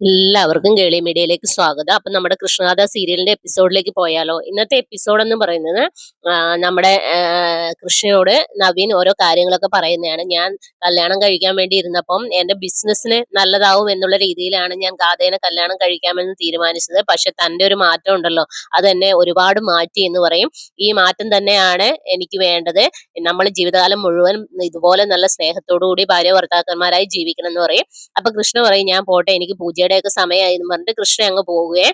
എല്ലാവർക്കും കേളി മീഡിയയിലേക്ക് സ്വാഗതം. അപ്പൊ നമ്മുടെ കൃഷ്ണഗാഥ സീരിയലിന്റെ എപ്പിസോഡിലേക്ക് പോയാലോ? ഇന്നത്തെ എപ്പിസോഡ് എന്ന് പറയുന്നത് നമ്മുടെ കൃഷ്ണയോട് നവീൻ ഓരോ കാര്യങ്ങളൊക്കെ പറയുന്നതാണ്. ഞാൻ കല്യാണം കഴിക്കാൻ വേണ്ടി ഇരുന്നപ്പം എന്റെ ബിസിനസ്സിന് നല്ലതാവും എന്നുള്ള രീതിയിലാണ് ഞാൻ ഗാഥേനെ കല്യാണം കഴിക്കാമെന്ന് തീരുമാനിച്ചത്. പക്ഷെ തന്റെ ഒരു മാറ്റം ഉണ്ടല്ലോ അതെന്നെ ഒരുപാട് മാറ്റി എന്ന് പറയും. ഈ മാറ്റം തന്നെയാണ് എനിക്ക് വേണ്ടത്. നമ്മൾ ജീവിതകാലം മുഴുവൻ ഇതുപോലെ നല്ല സ്നേഹത്തോടു കൂടി ഭാര്യ ഭർത്താക്കന്മാരായി ജീവിക്കണം എന്ന് പറയും. അപ്പൊ കൃഷ്ണ പറയും ഞാൻ പോട്ടെ എനിക്ക് പൂജയുടെ ഒക്കെ സമയമായി എന്ന് പറഞ്ഞിട്ട് കൃഷ്ണ അങ്ങ് പോവുകയെ.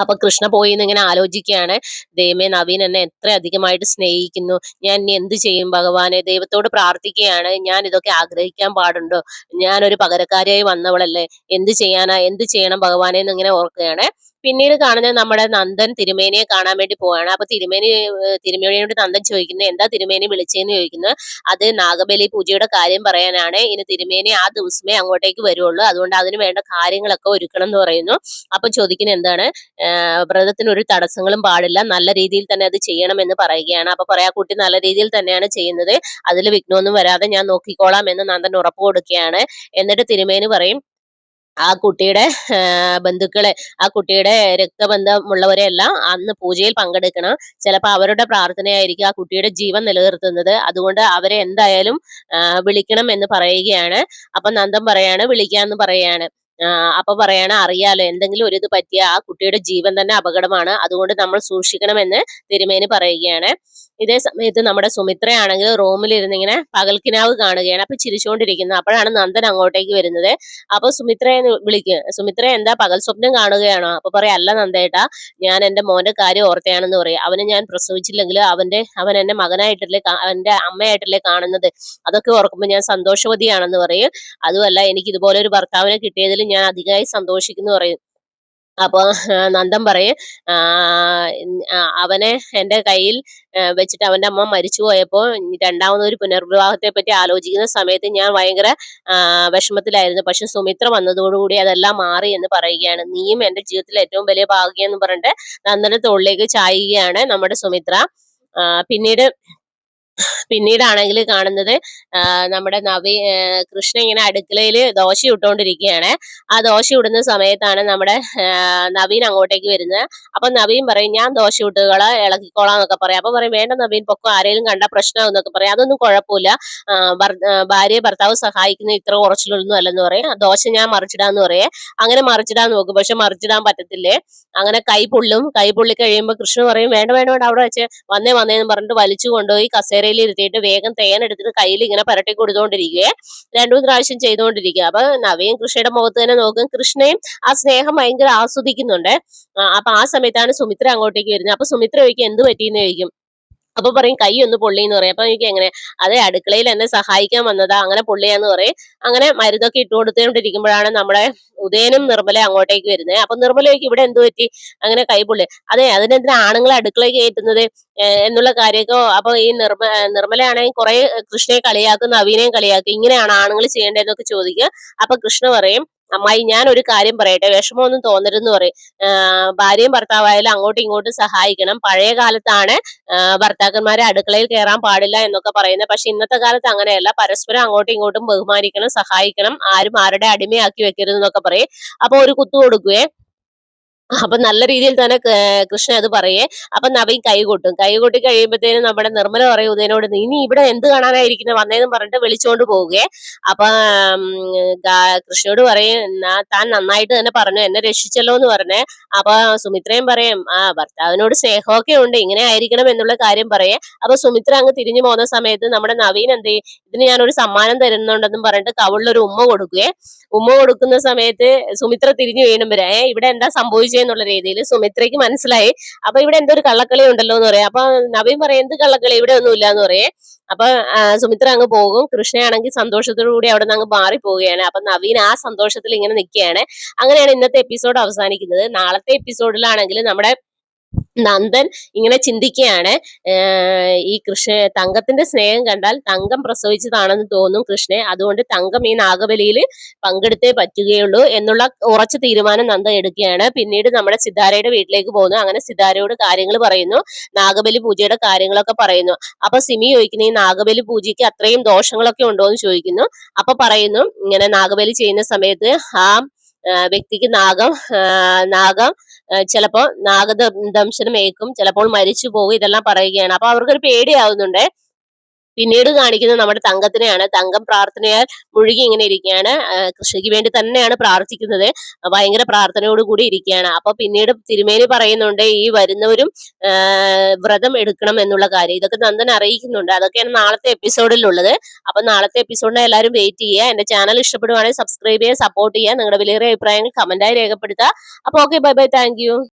അപ്പൊ കൃഷ്ണ പോയി എന്ന് ഇങ്ങനെ ആലോചിക്കുകയാണ്. ദൈവമേ നവീൻ എന്നെ എത്ര അധികമായിട്ട് സ്നേഹിക്കുന്നു. ഞാൻ ഇനി എന്ത് ചെയ്യും ഭഗവാനെ? ദൈവത്തോട് പ്രാർത്ഥിക്കുകയാണ്. ഞാൻ ഇതൊക്കെ ആഗ്രഹിക്കാൻ പാടുണ്ടോ? ഞാനൊരു പകരക്കാരിയായി വന്നവളല്ലേ? എന്ത് ചെയ്യാനാ? എന്ത് ചെയ്യണം ഭഗവാനെ എന്ന് ഇങ്ങനെ ഓർക്കുകയാണ്. പിന്നീട് കാണുന്നത് നമ്മുടെ നന്ദൻ തിരുമേനിയെ കാണാൻ വേണ്ടി പോവാണ്. അപ്പൊ തിരുമേനി തിരുമേനിയോട് നന്ദൻ ചോദിക്കുന്നത് എന്താ തിരുമേനി വിളിച്ചതെന്ന് ചോദിക്കുന്നത് അത് നാഗബലി പൂജയുടെ കാര്യം പറയാനാണ്. ഇനി തിരുമേനി ആ ദിവസമേ അങ്ങോട്ടേക്ക് വരുള്ളൂ അതുകൊണ്ട് അതിന് വേണ്ട കാര്യങ്ങളൊക്കെ ഒരുക്കണം എന്ന് പറയുന്നു. അപ്പൊ ചോദിക്കുന്നത് എന്താണ്? വ്രതത്തിന് ഒരു തടസ്സങ്ങളും പാടില്ല. നല്ല രീതിയിൽ തന്നെ അത് ചെയ്യണമെന്ന് പറയുകയാണ്. അപ്പൊ പറയാ കുട്ടി നല്ല രീതിയിൽ തന്നെയാണ് ചെയ്യുന്നത്. അതിൽ വിഘ്നമൊന്നും വരാതെ ഞാൻ നോക്കിക്കോളാം എന്ന് നന്ദൻ ഉറപ്പ് കൊടുക്കുകയാണ്. എന്നിട്ട് തിരുമേനി പറയും ആ കുട്ടിയുടെ ബന്ധുക്കളെ ആ കുട്ടിയുടെ രക്തബന്ധമുള്ളവരെ എല്ലാം അന്ന് പൂജയിൽ പങ്കെടുക്കണം. ചിലപ്പോൾ അവരുടെ പ്രാർത്ഥനയായിരിക്കും ആ കുട്ടിയുടെ ജീവൻ നിലനിർത്തുന്നത്. അതുകൊണ്ട് അവരെ എന്തായാലും വിളിക്കണം എന്ന് പറയുകയാണ്. അപ്പൊ നന്ദൻ പറയാണ് വിളിക്കാന്ന് പറയാണ് അപ്പൊ പറയണ അറിയാലോ എന്തെങ്കിലും ഒരു ഇത് പറ്റിയ ആ കുട്ടിയുടെ ജീവൻ തന്നെ അപകടമാണ്. അതുകൊണ്ട് നമ്മൾ സൂക്ഷിക്കണമെന്ന് തിരുമേനി പറയുകയാണ്. ഇതേ സമയത്ത് നമ്മുടെ സുമിത്രയാണെങ്കിൽ റൂമിലിരുന്ന് ഇരുന്നിങ്ങനെ പകൽക്കിനാവ് കാണുകയാണ്. അപ്പൊ ചിരിച്ചുകൊണ്ടിരിക്കുന്നത് അപ്പോഴാണ് നന്ദൻ അങ്ങോട്ടേക്ക് വരുന്നത്. അപ്പൊ സുമിത്രയെ വിളിക്കുക സുമിത്ര എന്താ പകൽ സ്വപ്നം കാണുകയാണോ? അപ്പൊ പറയാം അല്ല നന്ദേട്ടാ ഞാൻ എന്റെ മോന്റെ കാര്യം ഓർത്തയാണെന്ന് പറയും. അവനെ ഞാൻ പ്രസവിച്ചില്ലെങ്കിൽ അവന്റെ അവൻ എന്നെ മകനായിട്ടല്ലേ അവന്റെ അമ്മയായിട്ടല്ലേ കാണുന്നത്? അതൊക്കെ ഓർക്കുമ്പോൾ ഞാൻ സന്തോഷവതിയാണെന്ന് പറയും. അതുമല്ല എനിക്ക് ഇതുപോലെ ഒരു ഭർത്താവിനെ കിട്ടിയതിൽ ഞാൻ അധികമായി സന്തോഷിക്കുന്നു പറയും. അപ്പൊ ആ, നന്ദൻ പറയും. അവനെ എന്റെ കയ്യിൽ വെച്ചിട്ട് അവന്റെ അമ്മ മരിച്ചു പോയപ്പോ രണ്ടാമത് ഒരു പുനർവിവാഹത്തെ പറ്റി ആലോചിക്കുന്ന സമയത്ത് ഞാൻ ഭയങ്കര വിഷമത്തിലായിരുന്നു. പക്ഷെ സുമിത്ര വന്നതോടുകൂടി അതെല്ലാം മാറി എന്ന് പറയുകയാണ്. നീയും എന്റെ ജീവിതത്തിലെ ഏറ്റവും വലിയ ഭാഗ്യം എന്ന് പറഞ്ഞിട്ട് നന്ദന്റെ തോളിലേക്ക് ചായുകയാണ് നമ്മുടെ സുമിത്ര. പിന്നീട് പിന്നീടാണെങ്കിൽ കാണുന്നത് നമ്മുടെ നവി കൃഷ്ണ ഇങ്ങനെ അടുക്കളയിൽ ദോശ ഇട്ടുകൊണ്ടിരിക്കുകയാണ്. ആ ദോശ ഇടുന്ന സമയത്താണ് നമ്മുടെ നവീൻ അങ്ങോട്ടേക്ക് വരുന്നത്. അപ്പൊ നവീൻ പറയും ഞാൻ ദോശ ഇട്ടുകളെ ഇളക്കിക്കോളാം എന്നൊക്കെ പറയും. അപ്പൊ പറയും വേണ്ട നവീൻ പൊക്കോ ആരെങ്കിലും കണ്ട പ്രശ്നം എന്നൊക്കെ പറയും. അതൊന്നും കുഴപ്പമില്ല. ഭാര്യയെ ഭർത്താവ് സഹായിക്കുന്ന ഇത്ര കുറച്ചിലൊന്നും അല്ലെന്ന് പറയും. "ആ, ദോശ ഞാൻ മറിച്ചിടാന്ന് പറയേ. അങ്ങനെ മറിച്ചിടാൻ നോക്കും പക്ഷെ മറിച്ചിടാൻ പറ്റത്തില്ലേ? അങ്ങനെ കൈ പൊള്ളും കൈ പൊള്ളി കഴിയുമ്പോൾ കൃഷ്ണ പറയും വേണ്ട വേണ്ട വേണ്ട അവിടെ വെച്ച് വന്നേ വന്നേന്ന് പറഞ്ഞിട്ട് വലിച്ചു കൊണ്ടുപോയി കസേരയിൽ ഇരുത്തിയിട്ട് വേഗം തേൻ എടുത്തിട്ട് കയ്യിൽ ഇങ്ങനെ പരട്ടി കൊടുത്തോണ്ടിരിക്കുകയെ. രണ്ടു മൂന്ന് പ്രാവശ്യം ചെയ്തുകൊണ്ടിരിക്കുക അപ്പൊ നവയും കൃഷ്ണയുടെ മുഖത്ത് തന്നെ നോക്കും. കൃഷ്ണയും ആ സ്നേഹം ഭയങ്കര ആസ്വദിക്കുന്നുണ്ട്. അപ്പൊ ആ സമയത്താണ് സുമിത്ര അങ്ങോട്ടേക്ക് വരുന്നത്. അപ്പൊ സുമിത്ര ചോദിക്കും എന്ത് പറ്റിയെന്ന് ചോദിക്കും? അപ്പൊ പറയും കൈ ഒന്ന് പൊള്ളി എന്ന് പറയും. അപ്പൊ എനിക്ക് എങ്ങനെ അതെ അടുക്കളയിൽ എന്നെ സഹായിക്കാൻ വന്നതാ അങ്ങനെ പൊള്ളിയാന്ന് പറയും. അങ്ങനെ മരുന്നൊക്കെ ഇട്ടു കൊടുത്തുകൊണ്ടിരിക്കുമ്പോഴാണ് നമ്മുടെ ഉദയനും നിർമ്മല അങ്ങോട്ടേക്ക് വരുന്നത്. അപ്പൊ നിർമ്മലയ്ക്ക് ഇവിടെ എന്ത് പറ്റി? അങ്ങനെ കൈ പൊള്ളി. അതെ അതിനെന്തിനാ ആണുങ്ങളെ അടുക്കളയിൽ കയറ്റുന്നത്? എന്നുള്ള കാര്യമൊക്കെ അപ്പൊ ഈ നിർമ്മ നിർമ്മലയാണെങ്കിൽ കുറെ കൃഷ്ണയെ കളിയാക്കും നവീനെയും കളിയാക്കും. ഇങ്ങനെയാണ് ആണുങ്ങൾ ചെയ്യേണ്ടതെന്നൊക്കെ ചോദിക്കുക. അപ്പൊ കൃഷ്ണ പറയും അമ്മായി ഞാൻ ഒരു കാര്യം പറയട്ടെ. വിഷമമൊന്നും തോന്നരുതെന്ന് പറയും. ഭാര്യയും ഭർത്താവായാലും അങ്ങോട്ടും ഇങ്ങോട്ടും സഹായിക്കണം. പഴയ കാലത്താണ് ഭർത്താക്കന്മാരെ അടുക്കളയിൽ കയറാൻ പാടില്ല എന്നൊക്കെ പറയുന്നത്. പക്ഷെ ഇന്നത്തെ കാലത്ത് അങ്ങനെയല്ല. പരസ്പരം അങ്ങോട്ടും ഇങ്ങോട്ടും ബഹുമാനിക്കണം സഹായിക്കണം. ആരും ആരുടെ അടിമയാക്കി വെക്കരുത് എന്നൊക്കെ പറയും. അപ്പൊ ഒരു കുത്തു കൊടുക്കുവേ. അപ്പൊ നല്ല രീതിയിൽ തന്നെ കൃഷ്ണൻ അത് പറയേ. അപ്പൊ നവീൻ കൈകൊട്ടും കൈകൊട്ടി കഴിയുമ്പോഴത്തേനും നമ്മുടെ നിർമ്മല പറയും ഉദയനോട് "നീ ഇനി ഇവിടെ എന്ത് കാണാനായിരിക്കുന്നത് വന്നേന്ന് പറഞ്ഞിട്ട് വിളിച്ചോണ്ട് പോവുകയെ അപ്പൊ കൃഷ്ണനോട് പറയും "എന്നാ താൻ നന്നായിട്ട് തന്നെ പറഞ്ഞു. എന്നെ രക്ഷിച്ചല്ലോ എന്ന് പറഞ്ഞേ. അപ്പൊ സുമിത്രയും പറയും ആ ഭർത്താവിനോട് സ്നേഹമൊക്കെ ഉണ്ട്. ഇങ്ങനെ ആയിരിക്കണം എന്നുള്ള കാര്യം പറയേ. അപ്പൊ സുമിത്ര അങ്ങ് തിരിഞ്ഞു പോകുന്ന സമയത്ത് നമ്മുടെ നവീൻ എന്ത് ചെയ്യും? ഇതിന് ഞാനൊരു സമ്മാനം തരുന്നുണ്ടെന്നും പറഞ്ഞിട്ട് കവിളിലൊരു ഉമ്മ കൊടുക്കുകയെ ഉമ്മ കൊടുക്കുന്ന സമയത്ത് സുമിത്ര തിരിഞ്ഞു വീണും വരെ. ഇവിടെ എന്താ സംഭവിച്ചെന്നുള്ള രീതിയിൽ സുമിത്രയ്ക്ക് മനസ്സിലായി. അപ്പൊ ഇവിടെ എന്തോ ഒരു കള്ളക്കളി ഉണ്ടല്ലോ എന്ന് പറയാം. അപ്പൊ നവീൻ പറയും എന്ത് കള്ളക്കളി? ഇവിടെ ഒന്നും ഇല്ല എന്ന് പറയേ. അപ്പൊ സുമിത്ര അങ്ങ് പോകും. കൃഷ്ണയാണെങ്കിൽ സന്തോഷത്തോടു കൂടി അവിടെ നിന്ന് അങ്ങ് മാറി പോവുകയാണ്. അപ്പൊ നവീൻ ആ സന്തോഷത്തിൽ ഇങ്ങനെ നിൽക്കുകയാണ്. അങ്ങനെയാണ് ഇന്നത്തെ എപ്പിസോഡ് അവസാനിക്കുന്നത്. നാളത്തെ എപ്പിസോഡിലാണെങ്കിൽ നമ്മുടെ നന്ദൻ ഇങ്ങനെ ചിന്തിക്കുകയാണ്. ഈ കൃഷ്ണ തങ്കത്തിന്റെ സ്നേഹം കണ്ടാൽ തങ്കം പ്രസവിച്ചതാണെന്ന് തോന്നും കൃഷ്ണൻ. അതുകൊണ്ട് തങ്കം ഈ നാഗബലിയിൽ പങ്കെടുത്തേ പറ്റുകയുള്ളൂ എന്നുള്ള ഉറച്ച തീരുമാനം നന്ദ എടുക്കുകയാണ്. പിന്നീട് നമ്മുടെ സിതാരയുടെ വീട്ടിലേക്ക് പോകുന്നു. അങ്ങനെ സിതാരയോട് കാര്യങ്ങൾ പറയുന്നു. നാഗബലി പൂജയുടെ കാര്യങ്ങളൊക്കെ പറയുന്നു. അപ്പൊ സിമി ചോദിക്കുന്നു ഈ നാഗബലി പൂജയ്ക്ക് അത്രയും ദോഷങ്ങളൊക്കെ ഉണ്ടോ എന്ന് ചോദിക്കുന്നു. അപ്പൊ പറയുന്നു ഇങ്ങനെ നാഗബലി ചെയ്യുന്ന സമയത്ത് ആ, വ്യക്തിക്ക് നാഗം നാഗം ചിലപ്പോൾ ചിലപ്പോ നാഗദംശനം ഏൽക്കും ചിലപ്പോൾ മരിച്ചു പോകും ഇതെല്ലാം പറയുകയാണ്. അപ്പൊ അവർക്കൊരു പേടിയാവുന്നുണ്ട്. പിന്നീട് കാണിക്കുന്നത് നമ്മുടെ തങ്കത്തിനെയാണ്. തങ്കം പ്രാർത്ഥനയാൽ മുഴുകി ഇങ്ങനെ ഇരിക്കുകയാണ്. കൃഷിക്ക് വേണ്ടി തന്നെയാണ് പ്രാർത്ഥിക്കുന്നത്. ഭയങ്കര പ്രാർത്ഥനയോട് കൂടി ഇരിക്കുകയാണ്. അപ്പൊ പിന്നീട് തിരുമേനി പറയുന്നുണ്ട് ഈ വരുന്നവരും വ്രതം എടുക്കണം എന്നുള്ള കാര്യം. ഇതൊക്കെ നന്ദൻ അറിയിക്കുന്നുണ്ട്. അതൊക്കെയാണ് നാളത്തെ എപ്പിസോഡിലുള്ളത്. അപ്പൊ നാളത്തെ എപ്പിസോഡിനെ എല്ലാവരും വെയിറ്റ് ചെയ്യുക. എന്റെ ചാനൽ ഇഷ്ടപ്പെടുവാണെങ്കിൽ സബ്സ്ക്രൈബ് ചെയ്യുക സപ്പോർട്ട് ചെയ്യുക. നിങ്ങളുടെ വിലയേറിയ അഭിപ്രായങ്ങൾ കമന്റായി രേഖപ്പെടുത്തുക. അപ്പൊ ഓക്കെ ബൈ ബൈ താങ്ക്